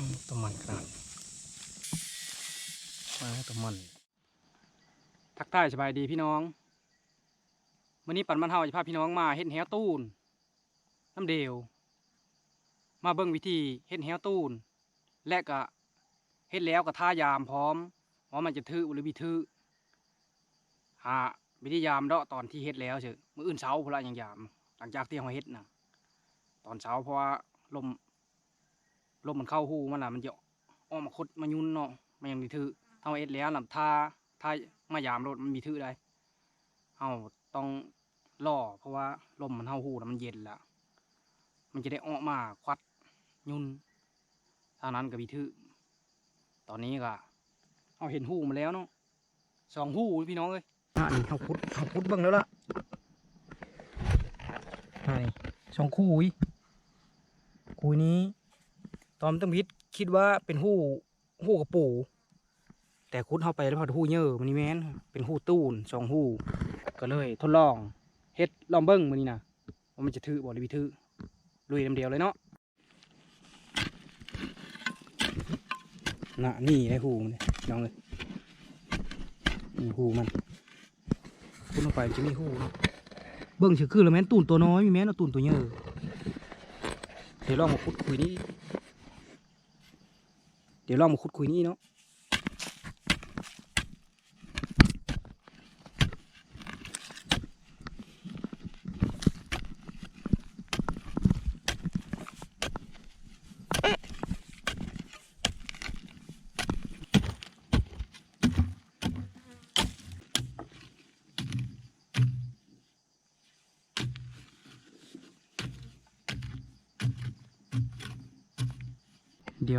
อืมตัวมันขนาดมาตมัน ทักทายสบายดีพี่น้องวันนี้ปันมันเฮาจะพาพี่น้องมาเฮ็ดแหวตูนน้ำเดียวมาเบิ่งวิธีเฮ็ดแหวตูนและก็เฮ็ดแล้วก็ท่ายามพร้อมว่ามันจะถือหรือบิถือหาวิธียามเดาะตอนที่เฮ็ดแล้วเฉยมืออื่นเช้าพละยังยาม หลังจากที่เราเฮ็ดน่ะตอนเช้าเพราะว่าลม ลมมันเข้าหูมันล่ะมันจะออมาคดมายุ่นเนาะมันยังมีถือถ้าเราเฮ็ดแล้วน่ะถ้าถ้ามายามรถมันมีถือได้เราต้องล่อเพราะว่าลมมันเข้าหูแล้วมันเย็นแล้วมันจะได้ออมาควัดยุ่นเท่านั้นก็มีถือตอนนี้ก็เราเห็นหูมาแล้วเนาะสองหูพี่น้องเอ้ยอะนี่เขาพุดเขาพุดบิ่งแล้วล่ะอะนี่สองคู่คู่นี้ ตอนตั้งพิษคิดว่าเป็นหู้หู้กระปู แต่คุดเข้าไปแล้วพอหู้เยอะมันนี่แม่นเป็นหู้ตูนสองหู้ก็เลย ทดลองเฮ็ดลองเบิ้งมันนี่นะว่ามันจะถือบ่หรือบิถือลุยลำเดียวเลยเนาะน่ะนี่ไอ้หูมันน้องเลยนี่หูมันคุดลงไปจะมีหูเนะเบิ่งชื่อคือแล้วแม่นตูนตัวน้อยมีแม่นเอาตูนตัวเยอะเดี๋ยวลองมาคุดคุยนี่ เดี๋ยวลองมาคุดคุยนี่เนาะ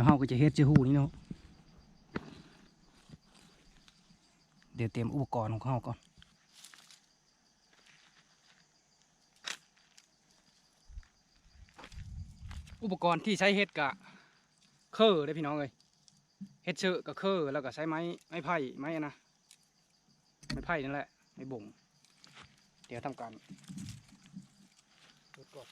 ดี๋ยวเฮาก็จะเฮ็ดชื่อหูนี่เนาะเดี๋ยวเตรียมอุปกรณ์ของเฮาก่อนอุปกรณ์ที่ใช้เฮ็ดกะเคอได้พี่น้องเลยเฮ็ดเชอะกับเคอแล้วก็ใช้ไม้ไม้ไผ่ไม้นะไม้ไผ่นั่นแหละไม้บ่ง เดี๋ยวทำการกดก่อ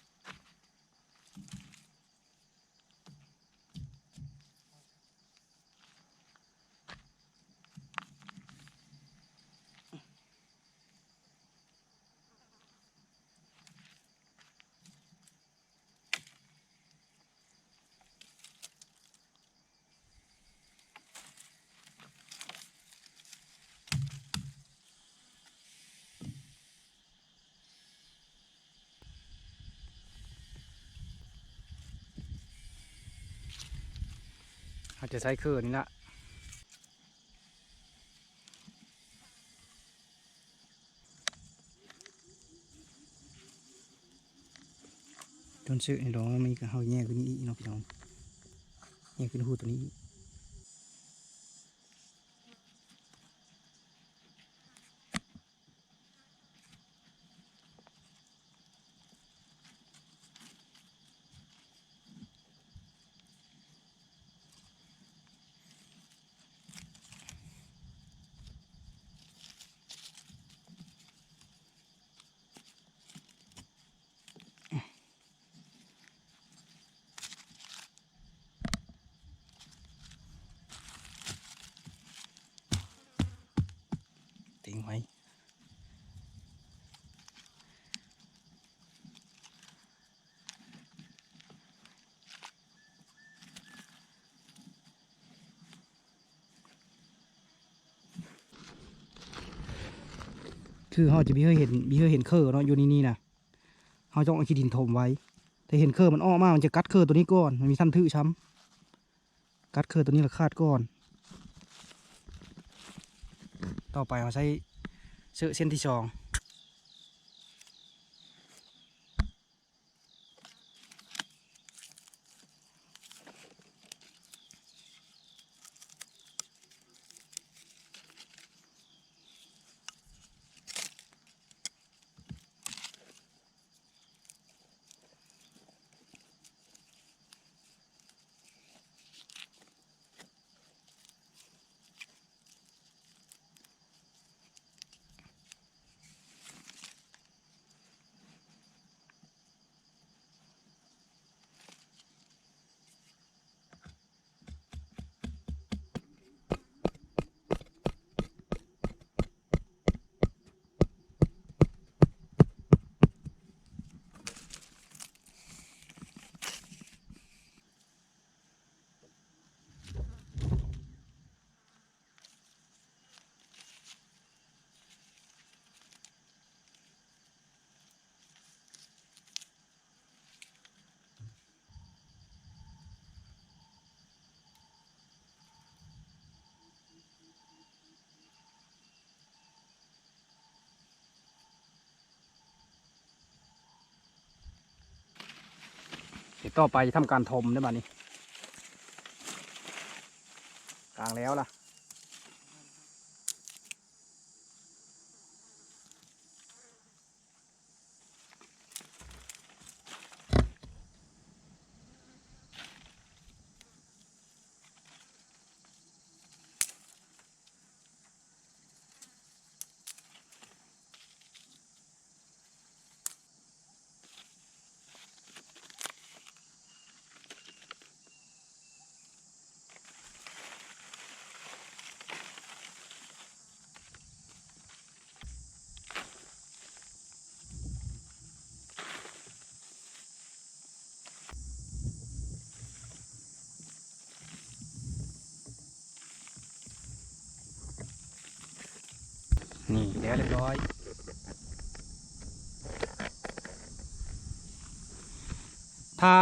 อาจจะใช้เครื่องนี่ละจนซื้อในดองมันก็เฮาแย่ขึ้นนี้เนาะพี่น้องแย่ขึ้นหูตัวนี้ คือเขาจะมีเคยเห็นมีเคยเห็นเคอร์เนาะอยู่นี่นี่นะเขาจะเอาขี้ดินถมไว้ แต่เห็นเคอร์มันอ้อมากมันจะกัดเคอร์ตัวนี้ก่อน มันมีท่านทื่อช้ำกัดเคอร์ตัวนี้ละคาดก่อน ต่อไปเราใช้เสื้อเส้นที่สอง เดี๋ยวต่อไปจะทำการทมได้บ้านี้กลางแล้วล่ะ นี่แล้วเรียบร้อยถ้า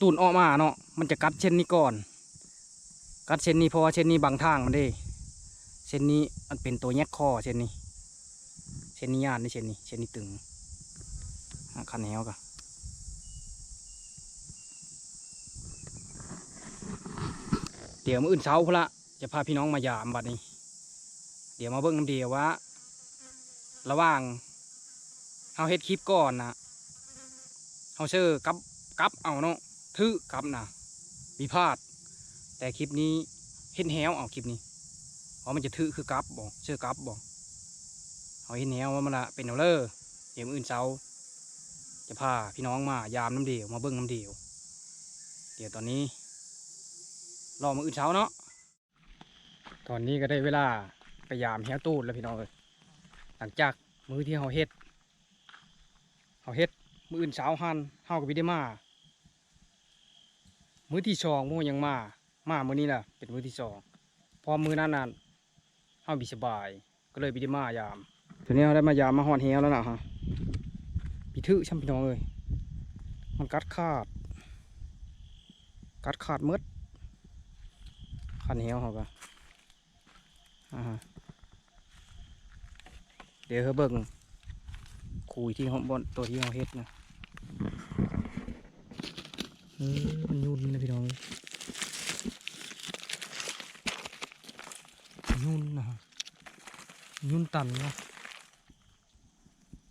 ตูนออกมาเนาะมันจะกัดเช่นนี้ก่อน กัดเช่นนี้เพราะว่าเช่นนี้บางทางมันเด้เช่นนี้มันเป็นตัวแยกคอเช่นนี้เช่นนี้ยานนี่เช่นนี้เช่นนี้ตึงอะคันแหวกะเดี๋ยวมื่ออื่นเช้าพละจะพาพี่น้องมายามบัดนี้ เดี๋ยวมาเบิ่งน้ำเดียวว่า ระหว่างเฮาเฮ็ดคลิปก่อนนะเฮาเชื่อกับกับเอาเนาะถือกับนะวิพลาด แต่คลิปนี้เฮ็ดแฮวเอาคลิปนี้เพราะมันจะถือคือกับบอกเชื่อกับบอกเอาเฮ็ดแฮวว่ามันละเป็นเอาเลอเดี๋ยวอื่นเช้า จะพาพี่น้องมายามน้ำเดียวมาเบิ่งน้ำเดียว เดี๋ยวตอนนี้รอมื้ออื่นเช้าเนาะตอนนี้ก็ได้เวลาไปยามเฮียตูดแล้วพี่น้องเอ้ย หลังจากมือที่เขาเฮ็ดเขาเฮ็ดมืออื่นเช้าหันเฮากับพี่ได้มามือที่สองโมยังมา มามือนี้ล่ะ เป็นมือที่สองพอมือนั้นนั้นเฮาบิสบาย ก็เลยพี่ได้มายามทีนี้เราได้มายามมาหอนเฮียแล้วนะฮะพี่ทึช่ำพี่น้องเอ้ยมันกัดขาด กัดขาดมืดขันเฮวเขาก็อ่า เดี๋ยวเขาเบิ่งคุยที่เขาบนตัวที่เขาเฮ็ดนะเออมันยุ่นนะพี่น้องยุ่นนะฮะยุ่นตันนะ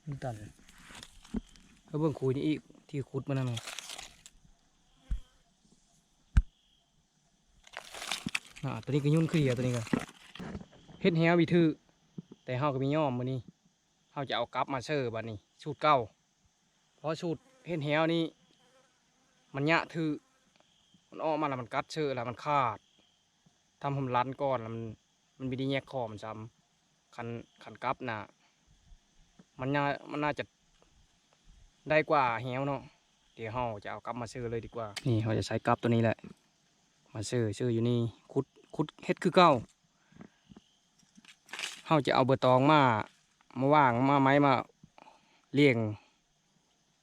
ยุ่นตันเขาเบิ่งคุยนี่อีกที่ขุดมานั่นไงอ่าตัวนี้ก็ยุ่นคือเดียตัวนี้ก็เฮ็ดแฮววิถือ แต่เฮาก็มีย่อมมื้อนี้เฮาจะเอากลับมาเชิร์บัดนี้สูตรเก่าเพราะสูตรเฮ็ดแฮวนี่มันยะถือมันออกมาแล้วมันกัดเชิร์แล้วมันขาดทำผมรันก่อนแล้วมันมันไม่ได้แยกคอมันซ้ำคันคันกลับน่ะมันน่ามันน่าจะได้กว่าแฮวเนาะเดี๋ยวเฮาจะเอากลับมาเชิร์เลยดีกว่า นี่เฮาจะใช้กลับตัวนี้แหละ มาเชิร์เชิร์อยู่นี่คุดคุดเฮ็ดคือเก่า เขาจะเอาเบอร์ตองมามาว่างมาไม้มาเลี้ยง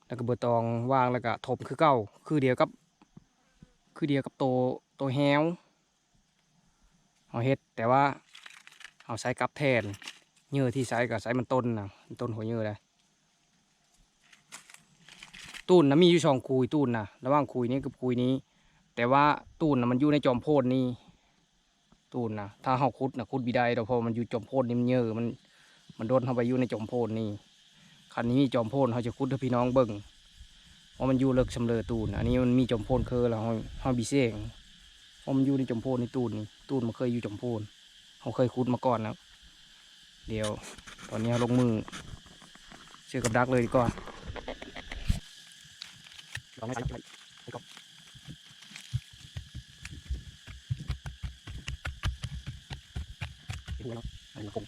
แล้วก็เบอร์ตองว่างแล้วก็ถมคือเก้าคือเดียวกับ คือเดียวกับโตโตแฮวเอาเฮ็ดแต่ว่าเอาใช้กับแทนเหยื่อที่ใช้กับใช้มันต้นนะต้นหัวเหยื่อเลยตูนนะมีอยู่สองคุยตูนนะระหว่างคุยนี้กับคุยนี้ แต่ว่าตูนนะมันอยู่ในจอมโพดนี่ ตูนนะถ้าเฮาคุดนะคุดบิได้เราพอมันอยู่จอมโพนนี่มเยอะมันมันโดนเข้าไปอยู่ในจอมโพนนี่คันนี้มีจอมโพนเขาจะคุดให้พี่น้องเบิ่งเพราะมันอยู่เลิกชำเลอตูนอันนี้มันมีจอมโพนเคอแล้วเฮาเฮาบีเสงเพราะมันอยู่ในจอมโพนในตูนนี่ตูนมันเคยอยู่จอมโพนเขาเคยคุดมาก่อนแล้วเดี๋ยวตอนนี้เราลงมือเชื่อกับดักเลยดีกว่าลองให้ใช้ไปก่อน ดูแล้วอันนี้คง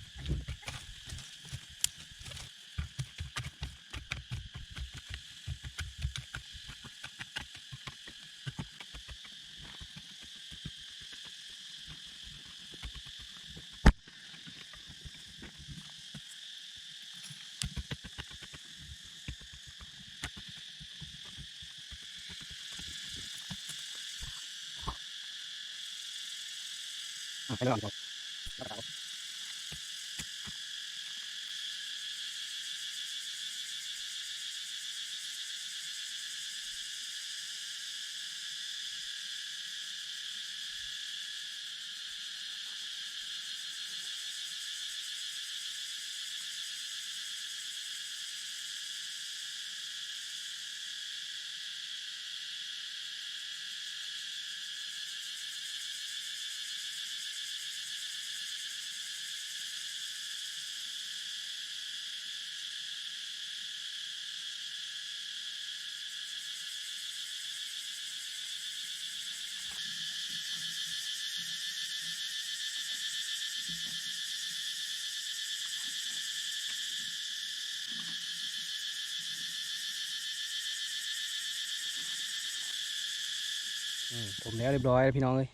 ถมแล้วเรียบร้อยพี่น้องเอ้ย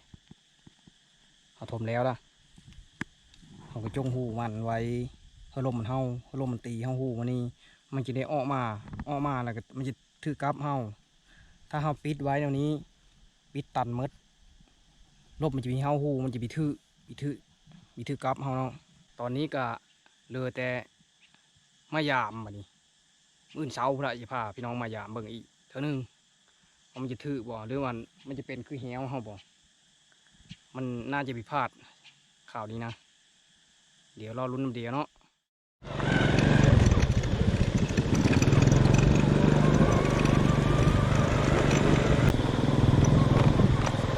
เอาถมแล้วล่ะเขาก็จงหูมันไว้เฮาลมมันเฮาเฮาลมมันตีเฮาหูมันนี่มันจะได้ออกมาออกมาแล้วก็มันจะถือกลับเฮาถ้าเฮาปิดไว้แนวนี้ ปิดตันมดลมมันจะมีเฮาหูมันจะมีถือมีถือมีถือกลับเฮาเนาะตอนนี้ก็เลือแต่มายามบัดนี้มื้ออนเช้าพุ่นละจะพาพี่น้องมายามเบิ่งอีกเท่านึง มันจะถือบ่หรือว่ามันจะเป็นคือแหวเฮาบ่มันน่าจะผิดพลาดข่าวนี้นะ เดี๋ยวรอลุ้นน้ำเดียวเนาะ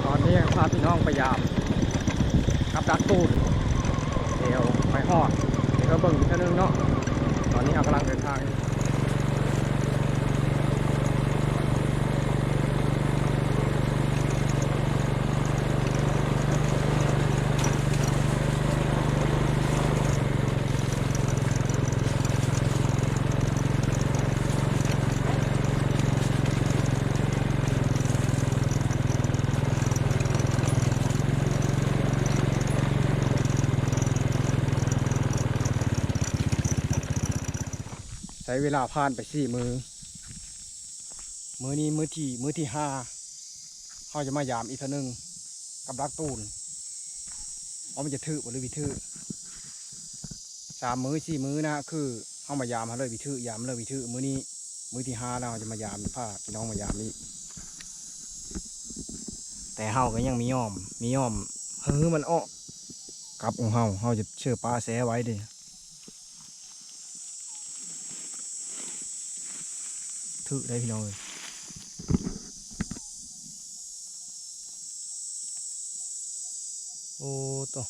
ตอนนี้พาพี่น้องไปยามกับดักตูนเดี๋ยวไปหอดเดี๋ยวเบิ่งอีกเท่นึงเนาะตอนนี้เรากำลังเดินทาง ช้เวลาผ่านไปสี่มือ มือนี้มือที่มือที่ห้าเขาจะมายามอีกเทอหนึงกับรักตูนว่ามันจะถือหรือวิถือสามมือสี่มือนะคือเขามายามเขาเลยวิถือยามเลยวิถือมือนี้มือที่ห้าเราจะมายามผ้าพี่น้องมายามนี้แต่เฮาก็ยังมีย่อม มีย่อมเฮ้อมันอ้อกลับของเฮาเฮาจะเชื่อปลาแสไว้ดิ ถือได้พี่น้องเลยโอ้โตว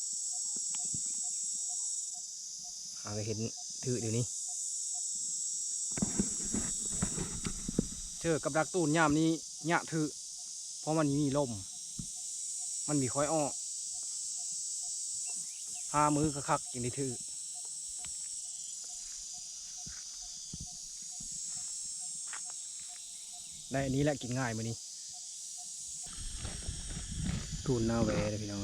หาไปเห็นถือเดี๋ยวนี้เจอกับดักตูนยามนี้ยะถือเพราะมันมีลม มันมีคอยอ้อหามือกระคักกินได้ถือ ได้อันนี้แหละกินง่ายมื้อนี้ทูนหน้าแวเลยพี่น้อง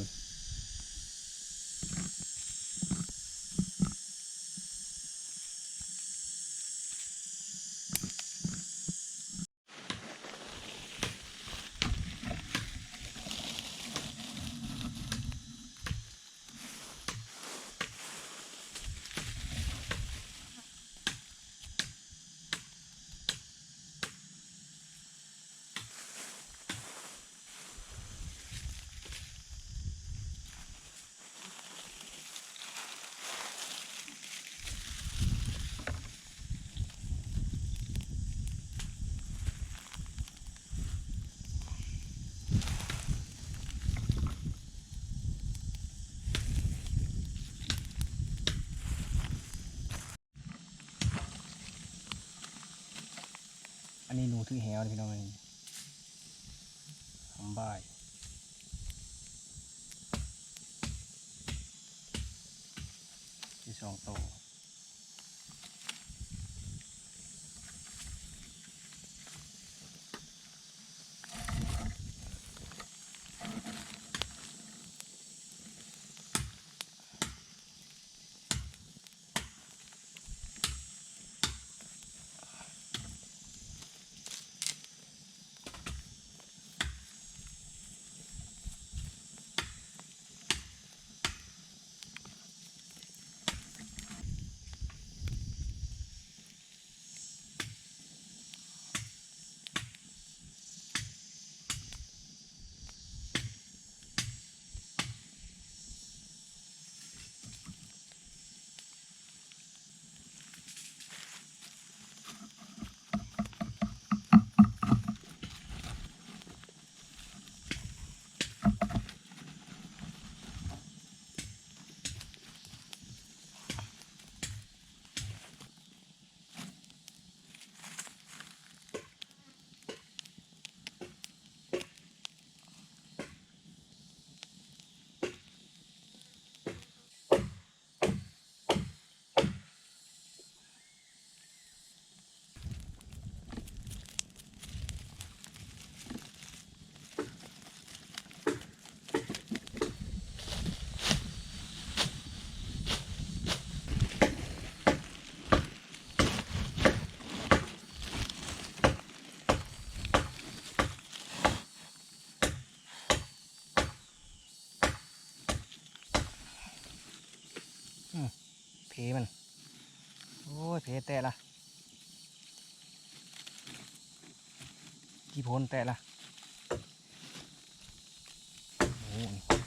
ถือแหวพี่น้องนี่ทำบ่ายที่สองโต วมัน โอ้ยเพแต่ละกี่พนแต่ละโอ้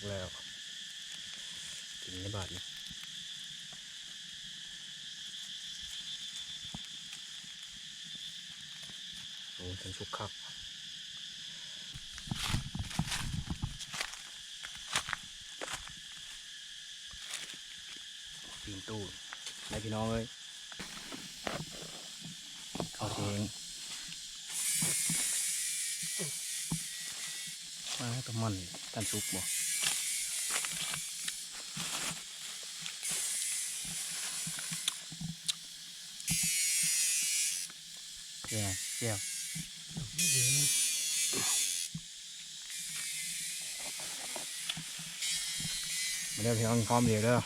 กแล้วกินในบาทนี่โอ้ฉันชุกคักปีนตู้ได้พี่น้องเลยเข้าเองมาให้ตัวมันกันซุปบ่ เจียวเจียวมาเดี๋ยวพี่น้องพร้อมเดียวเด้อ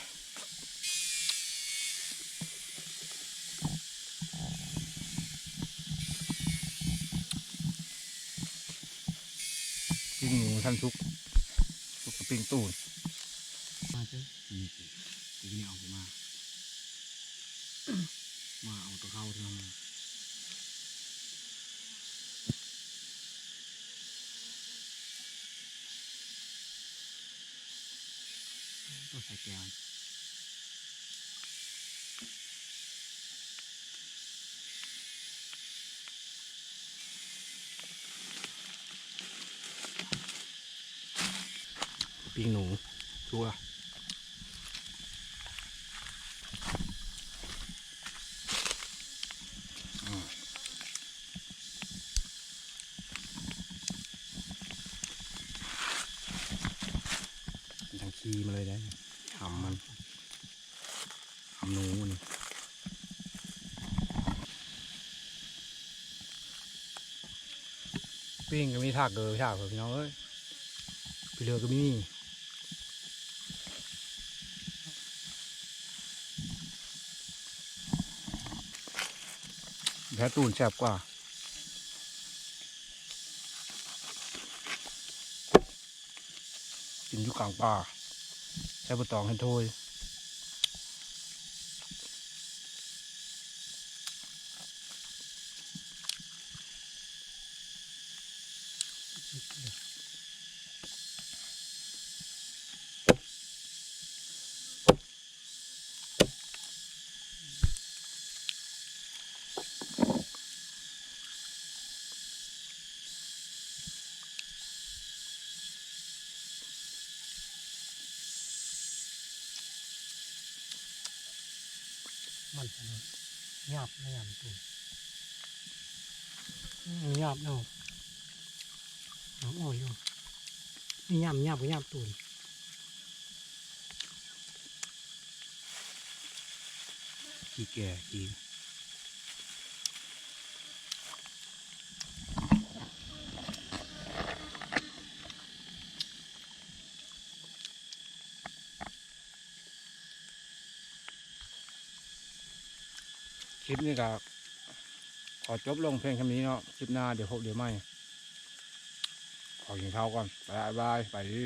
ปิ้งหมูท่านซุปซุกปิ้งตูนมาเจ้นี่ตีนี่เอาไปมา มาเอาตัวเข้าทาง ตัวใส่แก้ว ปิ้งหนูชัวอืมมันทั้งขี้มาเลยได้หำมันหำหนูนี่ปิ้งก็มีถากเกลือถากเผือกพี่น้องเอ้ยไปเรือก็มี แพ้ตูนแซ่บกว่า กินอยู่กลางป่าใช้ใบตองให้โทย มันหยาบไม่หยาบตัวหยาบเนาะน้องอ่อยอยู่นี่หยาบหยาบก็หยาบตัวขี้แก่ขี้ นี้ก็ขอจบลงเพลงคำนี้เนาะคลิปหน้าเดี๋ยวพบเดี๋ยวไม่ ขอกินข้าวก่อนบายบาย ไปดี